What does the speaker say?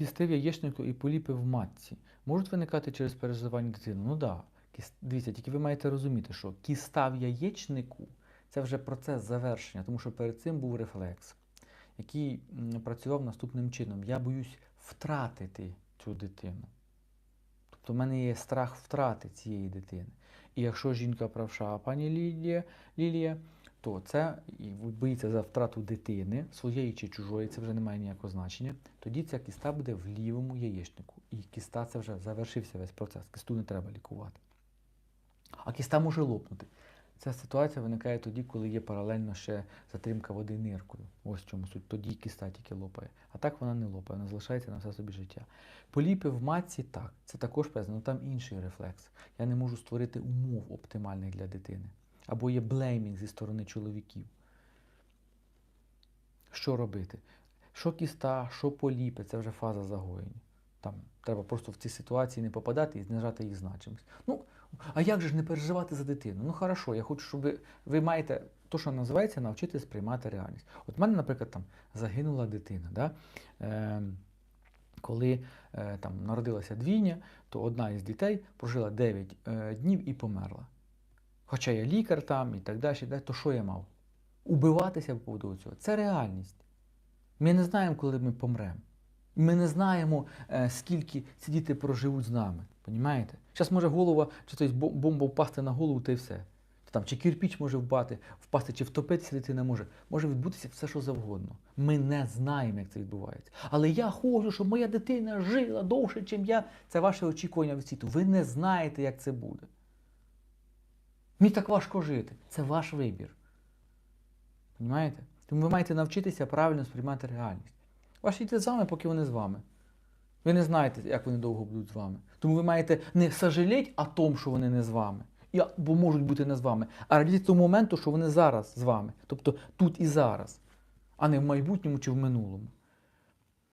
Кісти в яєчнику і поліпи в матці можуть виникати через переживання дитини? Ну так. Да. Дивіться, тільки ви маєте розуміти, що кіста в яєчнику це вже процес завершення, тому що перед цим був рефлекс, який працював наступним чином. Я боюсь втратити цю дитину. Тобто в мене є страх втрати цієї дитини. І якщо жінка правша, пані Лілія, Лілія, то це боїться за втрату дитини, своєї чи чужої, це вже не має ніякого значення. Тоді ця кіста буде в лівому яєчнику. І кіста це вже завершився весь процес. Кісту не треба лікувати. А кіста може лопнути. Ця ситуація виникає тоді, коли є паралельно ще затримка води ниркою. Ось в чому суть. Тоді кіста тільки лопає. А так вона не лопає, вона залишається на все собі життя. Поліпи в матці так, це також певно, але там інший рефлекс. Я не можу створити умов оптимальних для дитини. Або є блеймінг зі сторони чоловіків. Що робити? Що кіста, що поліпи, це вже фаза загоєння. Там треба просто в ці ситуації не попадати і знижати їх значимість. Ну, а як же ж не переживати за дитину? Ну хорошо, я хочу, щоб ви, ви маєте то, що називається, навчитися сприймати реальність. От в мене, наприклад, там загинула дитина. Да? Е, коли е, там народилася двійня, то одна із дітей прожила 9 е, днів і померла. Хоча я лікар там і так далі, то що я мав? Убиватися по поводу цього. Це реальність. Ми не знаємо, коли ми помремо. Ми не знаємо, е, скільки ці діти проживуть з нами. Понімаєте? Зараз може голова, чи тобто бомба впасти на голову, та й все. Там, чи кирпіч може впасти, впасти, чи втопитися дитина може. Може відбутися все, що завгодно. Ми не знаємо, як це відбувається. Але я хочу, щоб моя дитина жила довше, ніж я. Це ваше очікування від світу. Ви не знаєте, як це буде. Мені так важко жити. Це ваш вибір. Понімаєте? Тому ви маєте навчитися правильно сприймати реальність. Ваші діти з вами, поки вони з вами. Ви не знаєте, як вони довго будуть з вами. Тому ви маєте не сожаліти о тому, що вони не з вами, бо можуть бути не з вами, а радіти тому моменту, що вони зараз з вами. Тобто тут і зараз, а не в майбутньому чи в минулому.